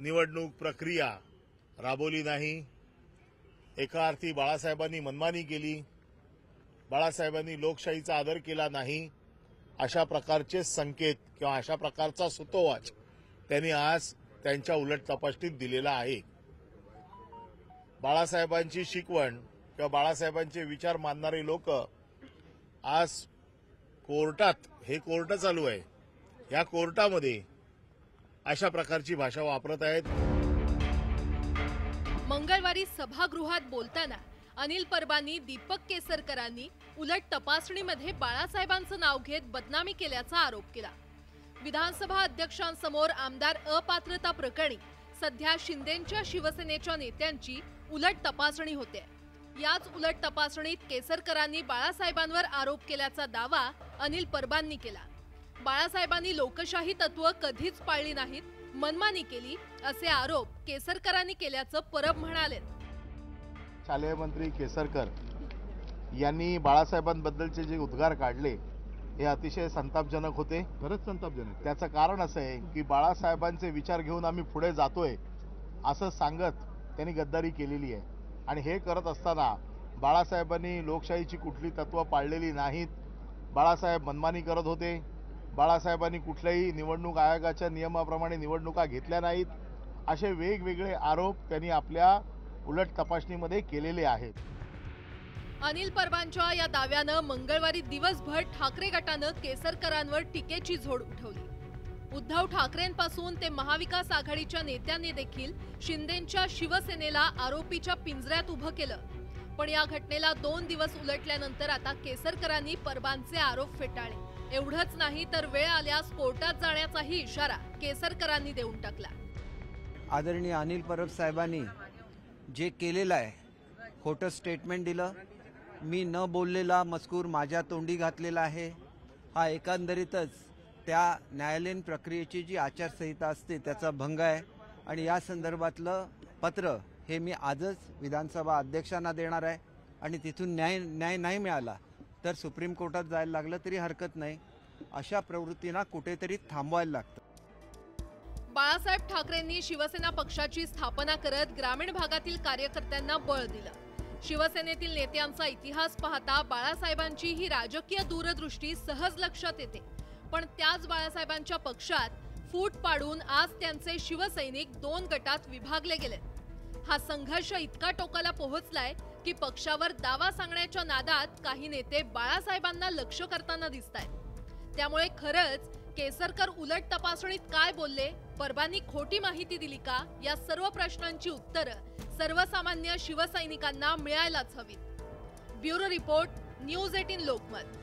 निवडणूक प्रक्रिया राबवली नाही. एका अर्थी बाळासाहेबांनी मनमानी केली. बाळासाहेबांनी लोकशाहीचा आदर केला नाही. अशा प्रकारचे संकेत किंवा अशा प्रकारचा सुतोवाच त्यांनी आज त्यांच्या उलट तपासणीत दिलेला आहे. बाळासाहेबांची शिकवण किंवा बाळासाहेबांचे विचार मानणारे लोक आज कोर्टात हे कोर्ट चालू आहे. या कोर्टामध्ये अशा प्रकारची भाषा वापरत आहेत. मंगळवारी सभागृहात बोलताना अनिल परबांनी दीपक केसरकरांनी उलट तपासणीमध्ये बाळासाहेबांचं नाव घेत बदनामी केल्याचा आरोप केला. विधानसभा अध्यक्षांसमोर आमदार अपात्रता प्रकरणी सध्या शिंदेंच्या शिवसेनेच्या नेत्यांची उलट तपासणी होते. याच उलट तपासणीत केसरकरांनी बाळासाहेबांवर आरोप केल्याचा दावा अनिल परबांनी केला. बाळासाहेबांनी लोकशाही तत्व कधीच पाळली नाहीत मनमानी केली असे आरोप केसरकरांनी केल्याचं परब म्हणाले. शालेय मंत्री केसरकर यांनी बाळासाहेबांबद्दलचे जे उद्गार काढले हे अतिशय संतापजनक होते. खरंच संतापजनक. त्याचं कारण असं आहे की बाळासाहेबांचे विचार घेऊन आम्ही पुढे जातोय असं सांगत त्यांनी गद्दारी केलेली आहे. आणि हे करत असताना बाळासाहेबांनी लोकशाहीची कुठली तत्त्व पाळलेली नाहीत बाळासाहेब मनमानी करत होते. बाळासाहेबांनी कुठल्याही निवडणूक आयोगाच्या नियमाप्रमाणे निवडणुका घेतल्या नाहीत असे वेगवेगळे आरोप त्यांनी आपल्या उलट तपासणीमध्ये केलेले आहेत. अनिल परबांच्या या दाव्यानं मंगळवारी दिवसभर ठाकरे गटानं केसरकरांवर टीकेची झोड उठवली. उद्धव ठाकरेंपासून ते महाविकास आघाडीच्या नेत्यांनी देखील शिंदेंच्या शिवसेनेला आरोपीच्या पिंजऱ्यात उभं केलं. पण या घटनेला दोन दिवस उलटल्यानंतर आता केसरकरांनी परबांचे आरोप फेटाळले. एवढंच नाही तर वेळ आल्यास कोर्टात जाण्याचाही इशारा केसरकरांनी देऊन टाकला. आदरणीय अनिल परब साहेबांनी जे केलेलं आहे खोटं स्टेटमेंट दिलं. मी न बोललेला मजकूर माझ्या तोंडी घातलेला आहे. हा एकंदरीतच त्या न्यायालयीन प्रक्रियेची जी आचारसंहिता असते त्याचा भंग आहे. आणि या संदर्भातलं पत्र हे मी आजच विधानसभा अध्यक्षांना देणार आहे. आणि तिथून न्याय न्याय नाही मिळाला तर सुप्रीम कोर्टात जायला लागलं तरी हरकत नाही. अशा प्रवृत्तींना कुठेतरी थांबवायला लागतं. बाळासाहेब ठाकरेंनी शिवसेना पक्षाची स्थापना करत ग्रामीण भागातील कार्यकर्त्यांना बळ दिलं. शिवसेनेतील नेत्यांचा इतिहास पाहता बाळासाहेबांची ही राजकीय दूरदृष्टी सहज लक्षात येते. पण त्याच बाळासाहेबांच्या पक्षात फूट पाडून आज त्यांचे शिवसैनिक दोन गटात विभागले गेले हा संघर्ष इतका टोकाला पोहोचलाय की पक्षावर दावा सांगण्याच्या नादात काही नेते बाळासाहेबांना लक्ष करताना दिसत आहेत त्यामुळे खरंच केसरकर उलट तपासणीत काय बोलले परबांनी खोटी माहिती दिली का या सर्व प्रश्नांची उत्तरं सर्वसामान्य शिवसैनिकांना मिळायलाच हवीत. Bureau report news eighteen Lokmat.